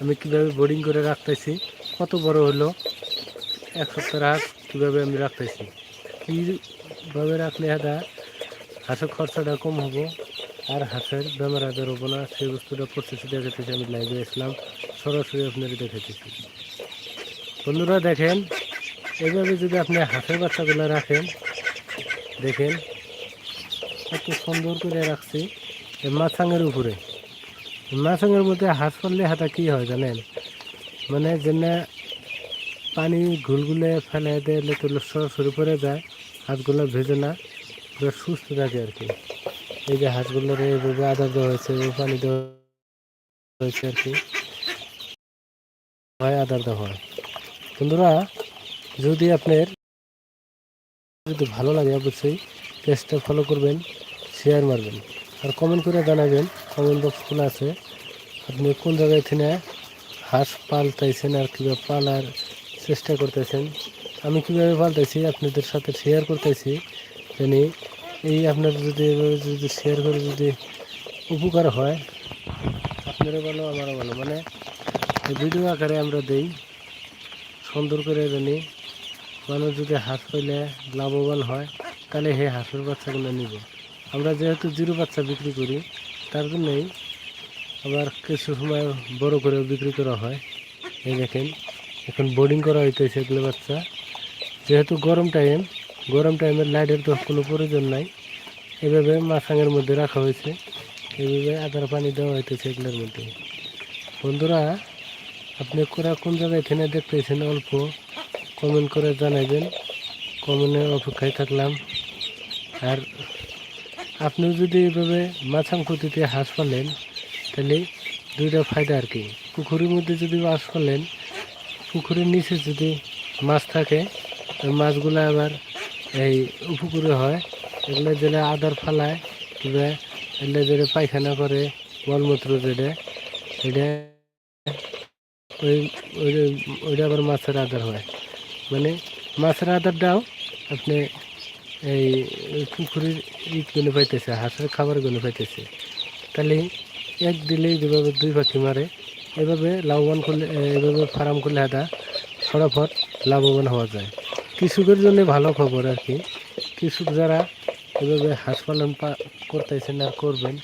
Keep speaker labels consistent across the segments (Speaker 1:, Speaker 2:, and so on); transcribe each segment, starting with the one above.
Speaker 1: আমি কীভাবে বোর্ডিং করে রাখতেছি, কত বড় হলো, এক সপ্তাহ হাঁস কীভাবে আমি রাখতেছি, কীভাবে রাখলে হাদা হাঁসের খরচাটা কম হব, আর হাঁসের বেমার আজার হব না, সেই বস্তুটা প্রসেসে দেখাতেছি, আমি লাইভে আসলাম, সরাসরি আপনারা দেখাতেছি। বন্ধুরা দেখেন এইভাবে যদি আপনি হাঁসের বাচ্চাগুলো রাখেন, দেখেন, কত সুন্দর করে রাখছি মাছাঙের উপরে। মাছাঙের মধ্যে হাঁস পড়লে হাতা কি হয় জানেন? মানে যেন পানি ঘুলগুলে ফেলে দিলে তো সরাসরি পরে যায় হাঁসগুলো ভেজে না, পুরো সুস্থ থাকে আর কি। এই যে হাঁসগুলোর এইভাবে আদার দেওয়া হয়েছে পানি দেওয়া হয়েছে আর কি। হয় আদার দেওয়া হয়। বন্ধুরা, যদি আপনার যদি ভালো লাগে অবশ্যই, পেজটা ফলো করবেন শেয়ার মারবেন। আর কমেন্ট করে জানাবেন কমেন্ট বক্স খোলা আছে। আপনি কোন জায়গায় থেকে হাঁস পাল্টাইছেন আর কীভাবে পালার চেষ্টা করতেছেন, আমি কীভাবে পাল্টাইছি আপনাদের সাথে শেয়ার করতেছি, জানি এই আপনার যদি এভাবে যদি শেয়ার করে যদি উপকার হয়, আপনারও ভালো, আমারও ভালো। মানে ভিডিও আকারে আমরা দেই, সুন্দর করে জানি মানুষ যদি হাঁস পাইলে লাভবান হয়, তাহলে সেই হাঁসের বাচ্চাগুলো নিব। আমরা যেহেতু জিরো বাচ্চা বিক্রি করি, তার জন্যই আবার কিছু সময় বড় করে বিক্রি করা হয়। এই দেখেন, এখন বোর্ডিং করা হইতেছে এগুলো বাচ্চা। যেহেতু গরম টাইম গরম টাইমে লাইটের তো কোনো প্রয়োজন নাই। এভাবে মাছাঙের মধ্যে রাখা হয়েছে। এইভাবে আদার পানি দেওয়া হইতেছে এগুলোর মধ্যে। বন্ধুরা, আপনি কোরা কোন জায়গায় থেকে দেখতেছেন অল্প কমেন্ট করে জানাবেন কমেন্টের অপেক্ষায় থাকলাম। আর আপনি যদি এইভাবে মাছাং পদ্ধতিতে হাঁস পালেন তাহলে দুইটা ফায়দা আর কি। পুকুরের মধ্যে যদি মাছ পালেন পুকুরের নিচে যদি মাছ থাকে মাছগুলো আবার এই উপকুরে হয়, এগুলো যেটা আদার ফালায়, কিংবা এগুলো যেটা পায়খানা করে, মলমূত্র যেটা এটা ওই ওইটা আবার মাছের আদার হয়। মানে মাছের আদারটাও আপনি এই পুকুরের ইটগুলো পাইতেছে, হাঁসের খাবারগুলো পাইতেছে। তাহলে এক দিলেই যেভাবে দুই পাখি মারে, এভাবে লাভবান করলে এভাবে ফার্ম করলে হাদা ফটাফট লাভবান হওয়া যায়। কৃষকের জন্য ভালো খবর আর কি। কৃষক যারা এভাবে হাঁস পালন করতেছেন আর করবেন,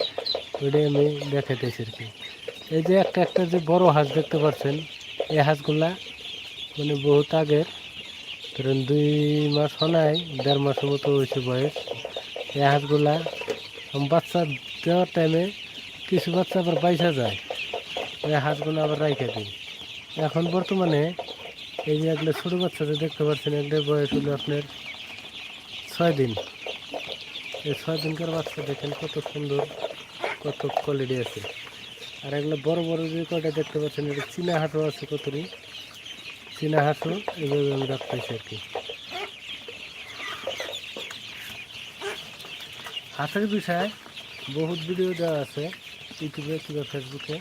Speaker 1: ওইটাই আমি দেখাইতেছি আর কি। এই যে একটা একটা যে বড় হাঁস দেখতে পাচ্ছেন, এই হাঁসগুলা মানে বহুত আগের ধরেন দুই মাস হয় দেড় মাসের মতো হয়েছে বয়স। এই হাঁসগুলা বাচ্চা দেওয়ার টাইমে কিছু বাচ্চা আবার বাইসা যায়। এই হাঁসগুলো আবার রাইখে দিই। এখন বর্তমানে এই যে এগুলো ছোটো বাচ্চা যে দেখতে পাচ্ছেন এগুলোর বয়স হলো আপনার ছয় দিন। এই ছয় দিনকার বাচ্চা দেখেন কত সুন্দর, কত কোয়ালিটি আছে। আর এগুলো বড় বড় যে কয়টা দেখতে পাচ্ছেন, এটা চীনা হাঁসও আছে কতরি। চীনা হাঁসও এইভাবে আমি রাখতেছি আর কি। হাঁসের বিষয়ে, বহুত ভিডিও দেওয়া আছে, ইউটিউবে কিংবা ফেসবুকে।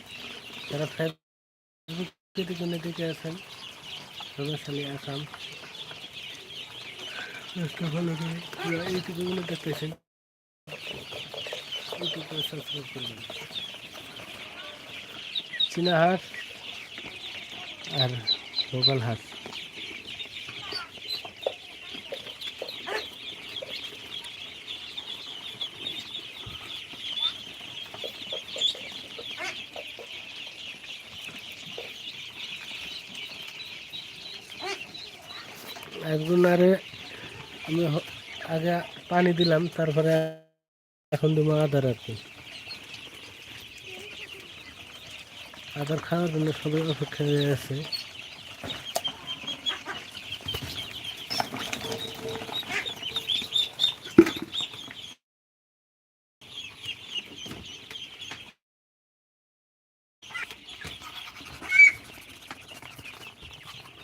Speaker 1: যারা ফেসবুকে দিকে দিকে আছেন প্রভাবশালী আসাম ভালো করে যারা ইউটিউবে গুলো দেখতেছেন। ইউটিউবে সাবস্ক্রাইব করবেন চীনা হাঁস আর লোকাল হাঁস একজন আরে আমি আগে পানি দিলাম, তারপরে এখন দেবো আদার আর কি। আদার খাওয়ার জন্য সবাই অপেক্ষা হয়ে আছে।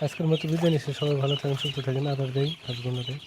Speaker 1: আজকের মতো বিদায় নিচ্ছি। সবাই ভালো থাকেন সুস্থ থাকেন। আদার দেয় দেয়